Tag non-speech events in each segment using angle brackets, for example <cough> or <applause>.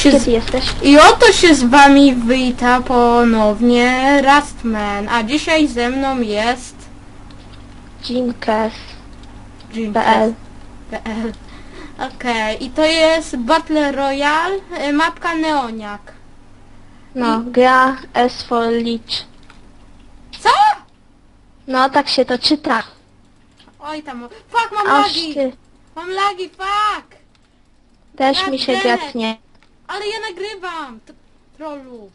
się Gdzie z... ty jesteś? I oto się z wami wita ponownie Rustman, a dzisiaj ze mną jest Jimcast.pl Jim.pl Okej, i to jest Battle Royale, y, mapka Neoniak. No, gra S for Lich. Co? No, tak się to czyta. Oj tam, fuck, mam Aż lagi! ty. Mam lagi, fuck! Też mi się Goddammit. gra tnie. Ale ja nagrywam, t- trollu.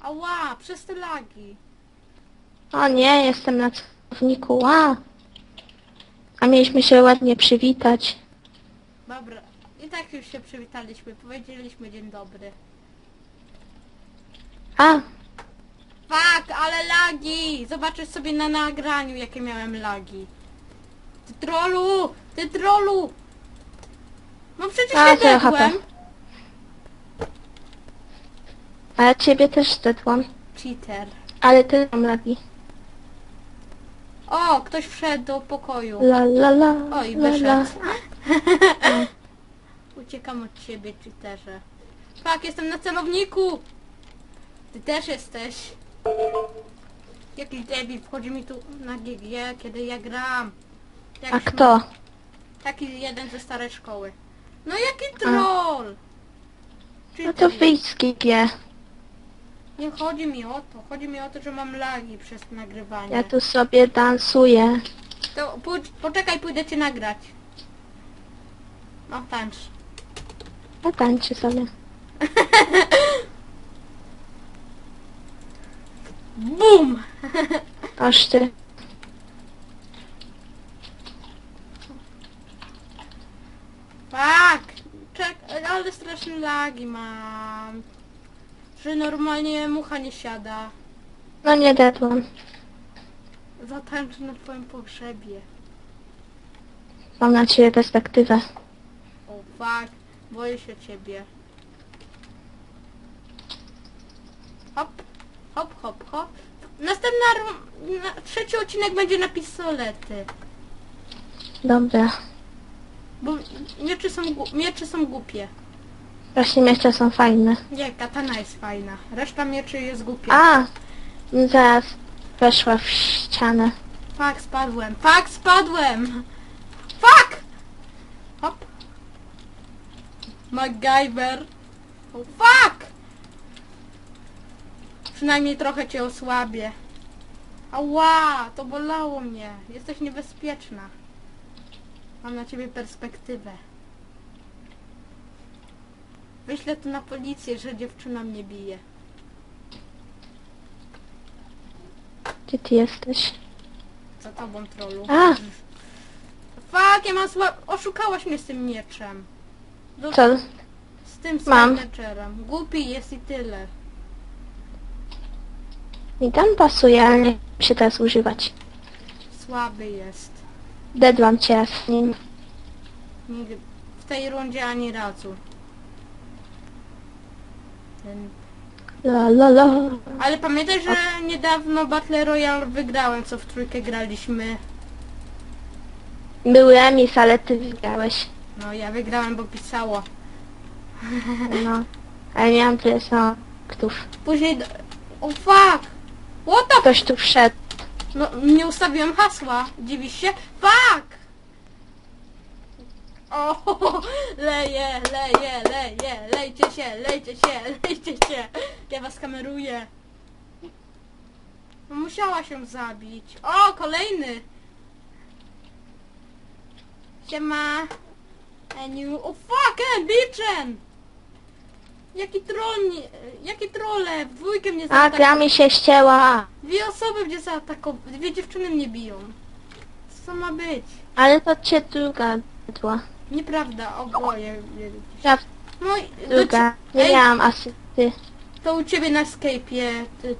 Ała, przez te lagi. O nie, jestem na celowniku. Ła. A mieliśmy się ładnie przywitać. Dobra, i tak już się przywitaliśmy, powiedzieliśmy dzień dobry. A, Fuck, ale lagi! Zobaczysz sobie na nagraniu, jakie miałem lagi. Ty trolu! Ty trolu! No przecież A, nie to ja dedłem. A ja ciebie też zdedłam. Cheater. Ale ty mam lagi. O, ktoś wszedł do pokoju. La la la. Oj, la, la. wyszedł. <laughs> <laughs> Uciekam od ciebie, cheaterze. Fuck, jestem na celowniku! Ty też jesteś. Jakiś debil wchodzi mi tu na GG, kiedy ja gram. A kto? Taki jeden ze starej szkoły. No jaki troll! No to wyjdź z GG. Nie chodzi mi o to. Chodzi mi o to, że mam lagi przez nagrywanie. Ja tu sobie dansuję. To pójdź, poczekaj, pójdę cię nagrać. No tańcz. A tańczy sobie. <laughs> BUM! Aż ty. Tak! Czek, ale straszne lagi mam. Że normalnie mucha nie siada. No nie dedłam. Zatańczę na twoim pogrzebie. Mam na ciebie perspektywę. O fuck, boję się ciebie. Hop, hop, hop, hop. Następna, ru- na, trzeci odcinek będzie na pistolety. Dobra. Bo mieczy są, gu- mieczy są głupie. Właśnie miecze są fajne. Nie, katana jest fajna. Reszta mieczy jest głupia. A! Zaraz weszła w ścianę. Fuck, spadłem. Fuck, spadłem! Fuck! Hop. MacGyver. Oh, fuck! Przynajmniej trochę cię osłabię. Ała, to bolało mnie. Jesteś niebezpieczna. Mam na ciebie perspektywę. Wyślę tu na policję, że dziewczyna mnie bije. Gdzie ty jesteś? Za tobą, trollu. A! Fuck, ja mam słab... Oszukałaś mnie z tym mieczem. Do... Co? Z tym Mam. Snatcherem. Głupi jest i tyle. Mi tam pasuje, ale nie wiem się teraz używać. Słaby jest. Dedłam cię z nim. Nigdy... W tej rundzie ani razu. Ten... La la la. Ale pamiętaj, że niedawno Battle Royale wygrałem, co w trójkę graliśmy. Był remis, ale ty wygrałeś. No ja wygrałem, bo pisało. No. Ale nie mam tyle samolotów. Później... Do... O fuck! What the... Ktoś tu wszedł. No, nie ustawiłem hasła. Dziwisz się? Fuck! O, leje, leje, leje, lejcie się, lejcie się, lejcie się. Ja was kameruję. No, musiała się zabić. O, kolejny. Siema. Eniu. O, fuck, and bitchen. Jaki troll, nie, jaki trole, w dwójkę mnie A, zaatakował. gra mi się ścięła. Dwie osoby mnie zaatakowały, dwie dziewczyny mnie biją. Co ma być? Ale to cię druga dedła. Nieprawda, oboje. Prawda, No i do druga. cie- Nie Ej, miałam asysty. to u ciebie na Skype'ie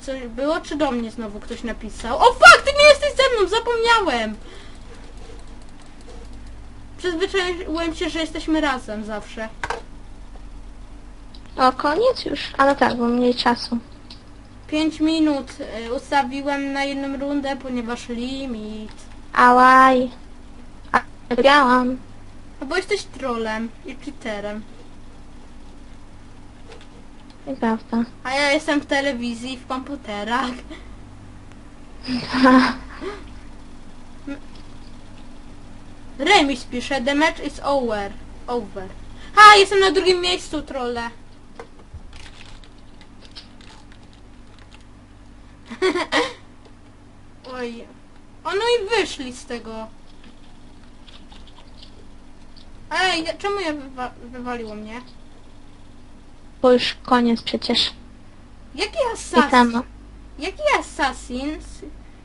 coś było, czy do mnie znowu ktoś napisał? O fuck, ty nie jesteś ze mną, zapomniałem! Przyzwyczaiłem się, że jesteśmy razem zawsze. O, koniec już? A no tak, bo mniej czasu. 5 minut y, ustawiłem na jedną rundę, ponieważ limit. Ałaj. A, wygrałam. No bo jesteś trolem i cheaterem. Nieprawda. A ja jestem w telewizji, w komputerach. <laughs> Remis pisze, the match is over. Over. Ha, jestem na drugim miejscu, trolle. <laughs> Oj. O, no i wyszli z tego. Ej, czemu ja wywa wywaliło mnie? Bo już koniec przecież. Jaki I assassin? tam. Jaki assassin?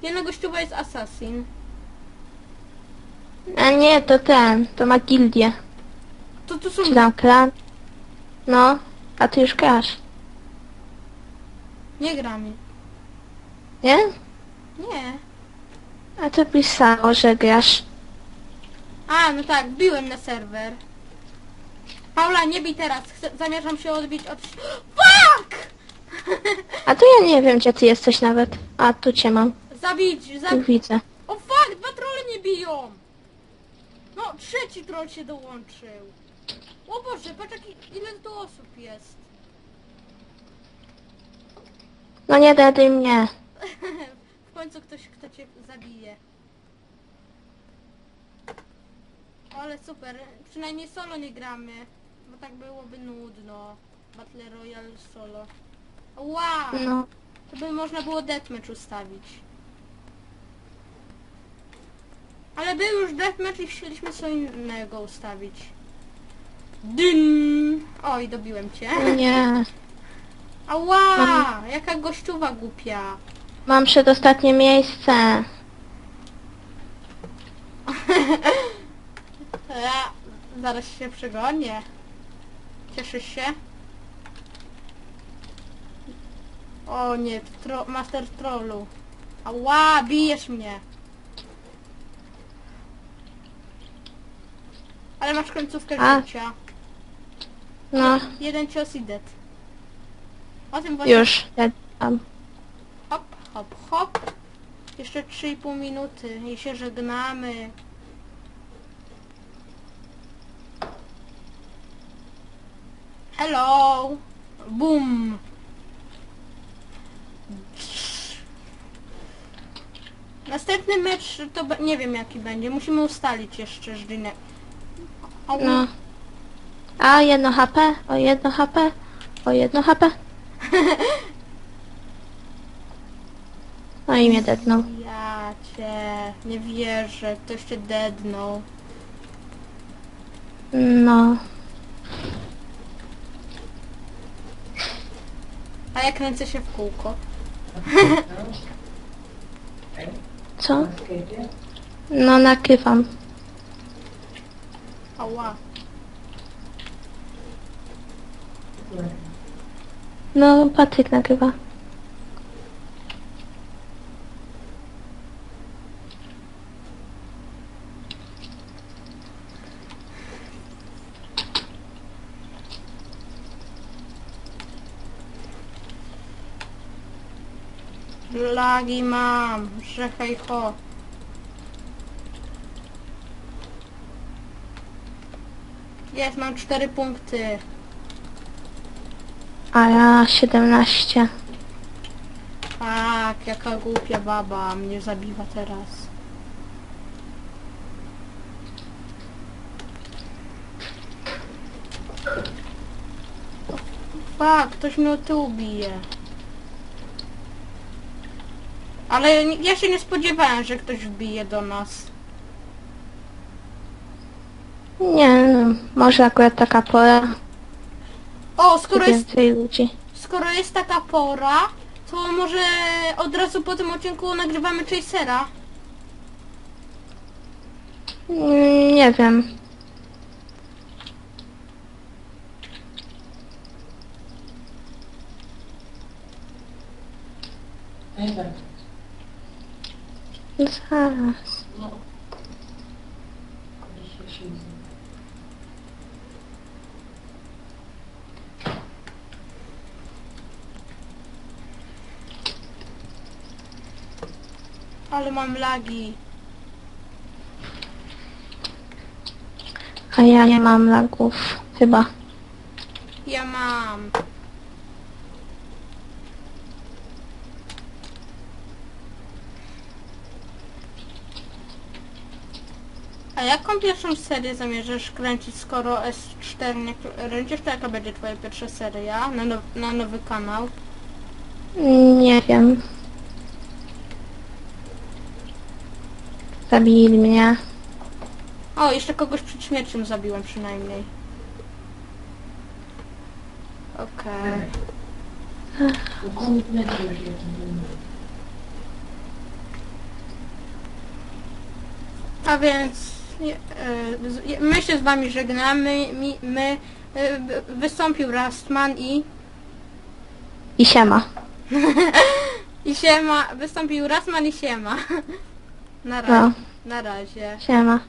Jedna gościuwa jest assassin. A nie, to ten. To ma gildię. To tu są... Czy tam klan? No, a ty już grasz. Nie gramy. Nie? Nie. A to pisało, że grasz. A, no tak, biłem na serwer. Paula, nie bij teraz. Chcę, zamierzam się odbić od... Fuck! A to ja nie wiem, gdzie ty jesteś nawet. A, tu cię mam. Zabić, Tu zabić. widzę. O fuck, dwa trolle nie biją! No, trzeci troll się dołączył. O Boże, patrz jaki, ile tu osób jest. No nie daj mnie. <laughs> w końcu ktoś, kto cię zabije. Ale super, przynajmniej solo nie gramy, bo tak byłoby nudno. Battle Royale solo. Wow! No. To by można było deathmatch ustawić. Ale był już deathmatch i chcieliśmy co innego ustawić. Dyn! Oj, dobiłem cię. Nie. <laughs> Ała! Jaka gościuwa głupia. Mam przedostatnie miejsce. <laughs> Ja zaraz się przegonię. Cieszysz się? O nie, tro master trollu. Ała, bijesz mnie. Ale masz końcówkę A. życia. No, Jeden cios i dead. O tym właśnie... już. Ja tam. Hop, hop, hop. Jeszcze 3,5 minuty i się żegnamy. Hello! Boom! Następny mecz to nie wiem jaki będzie. Musimy ustalić jeszcze żdynę. O, No. A, jedno HP, o jedno HP, o jedno HP. No i mnie dednął. Ja cię nie wierzę. Ktoś cię dednął. No. A ja kręcę się w kółko. <laughs> Co? No, nakrywam. Ała. No, Patryk nagrywa. Lagi mam, że hej ho. Jest, mam cztery punkty. A ja 17. Tak, jaka głupia baba mnie zabiwa teraz. Fak, ktoś mnie tyłu bije. Ale ja się nie spodziewałem, że ktoś wbije do nas. Nie, no, może akurat taka pora, O, skoro jest, więcej ludzi. skoro jest taka pora, to może od razu po tym odcinku nagrywamy Chasera. Mm, Nie wiem. Zaraz. Ale mam lagi. A ja nie mam lagów. Chyba. Ja mam. Jaką pierwszą serię zamierzasz kręcić, skoro S4 nie kręcisz, to jaka będzie twoja pierwsza seria na, now, na nowy kanał? Nie wiem. Zabili mnie. O, jeszcze kogoś przed śmiercią zabiłem przynajmniej. Okej. A więc my się z wami żegnamy. Mi, my e, wystąpił Rastman i I siema. <laughs> i siema. Wystąpił Rastman i siema. <laughs> Na razie. No, Na razie. siema.